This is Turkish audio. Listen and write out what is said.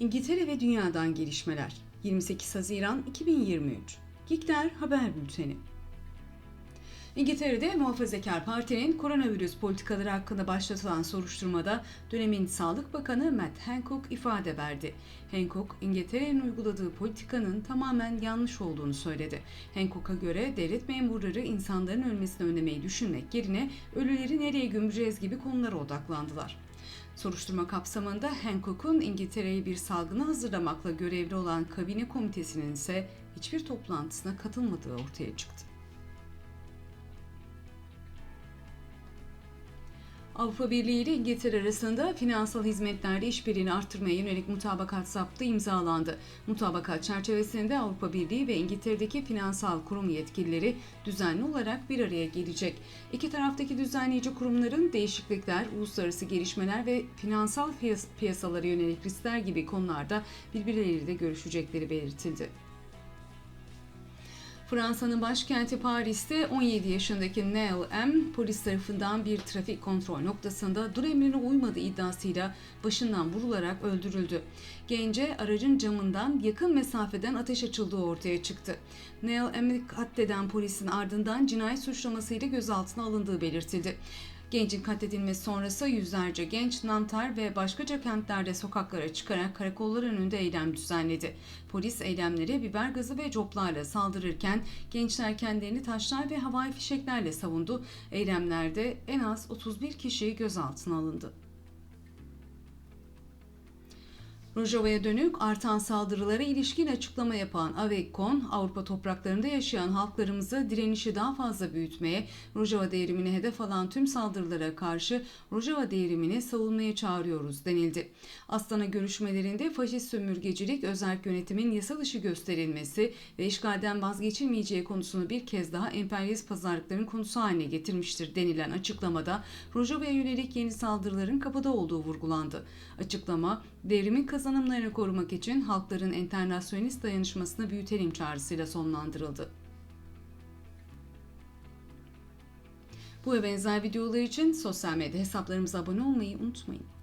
İngiltere ve Dünya'dan gelişmeler. 28 Haziran 2023. Gikler Haber Bülteni. İngiltere'de Muhafazakar Parti'nin koronavirüs politikaları hakkında başlatılan soruşturmada dönemin Sağlık Bakanı Matt Hancock ifade verdi. Hancock, İngiltere'nin uyguladığı politikanın tamamen yanlış olduğunu söyledi. Hancock'a göre devlet memurları insanların ölmesini önlemeyi düşünmek yerine ölüleri nereye gömeceğiz gibi konulara odaklandılar. Soruşturma kapsamında Hancock'un İngiltere'yi bir salgına hazırlamakla görevli olan kabine komitesinin ise hiçbir toplantısına katılmadığı ortaya çıktı. Avrupa Birliği ile İngiltere arasında finansal hizmetlerde işbirliğini arttırmaya yönelik mutabakat zaptı imzalandı. Mutabakat çerçevesinde Avrupa Birliği ve İngiltere'deki finansal kurum yetkilileri düzenli olarak bir araya gelecek. İki taraftaki düzenleyici kurumların değişiklikler, uluslararası gelişmeler ve finansal piyas- piyasalara yönelik riskler gibi konularda birbirleriyle görüşecekleri belirtildi. Fransa'nın başkenti Paris'te 17 yaşındaki Neil M. polis tarafından bir trafik kontrol noktasında dur emrine uymadığı iddiasıyla başından vurularak öldürüldü. Gence aracın camından yakın mesafeden ateş açıldığı ortaya çıktı. Neil M'i katleden polisin ardından cinayet suçlamasıyla gözaltına alındığı belirtildi. Gencin katledilmesi sonrası yüzlerce genç Nantar ve başkaca kentlerde sokaklara çıkarak karakollar önünde eylem düzenledi. Polis eylemlere biber gazı ve coplarla saldırırken gençler kendilerini taşlar ve havai fişeklerle savundu. Eylemlerde en az 31 kişi gözaltına alındı. Rojava'ya dönük artan saldırılara ilişkin açıklama yapan Avekkon, Avrupa topraklarında yaşayan halklarımızı direnişi daha fazla büyütmeye, Rojava devrimini hedef alan tüm saldırılara karşı Rojava devrimini savunmaya çağırıyoruz denildi. Astana görüşmelerinde faşist sömürgecilik, özerk yönetimin yasa dışı gösterilmesi ve işgalden vazgeçilmeyeceği konusunu bir kez daha emperyalist pazarlıkların konusu haline getirmiştir denilen açıklamada Rojava'ya yönelik yeni saldırıların kapıda olduğu vurgulandı. Açıklama, devrimin kazanımlarını korumak için halkların enternasyonist dayanışmasını büyütelim çağrısıyla sonlandırıldı. Bu ve benzer videolar için sosyal medya hesaplarımıza abone olmayı unutmayın.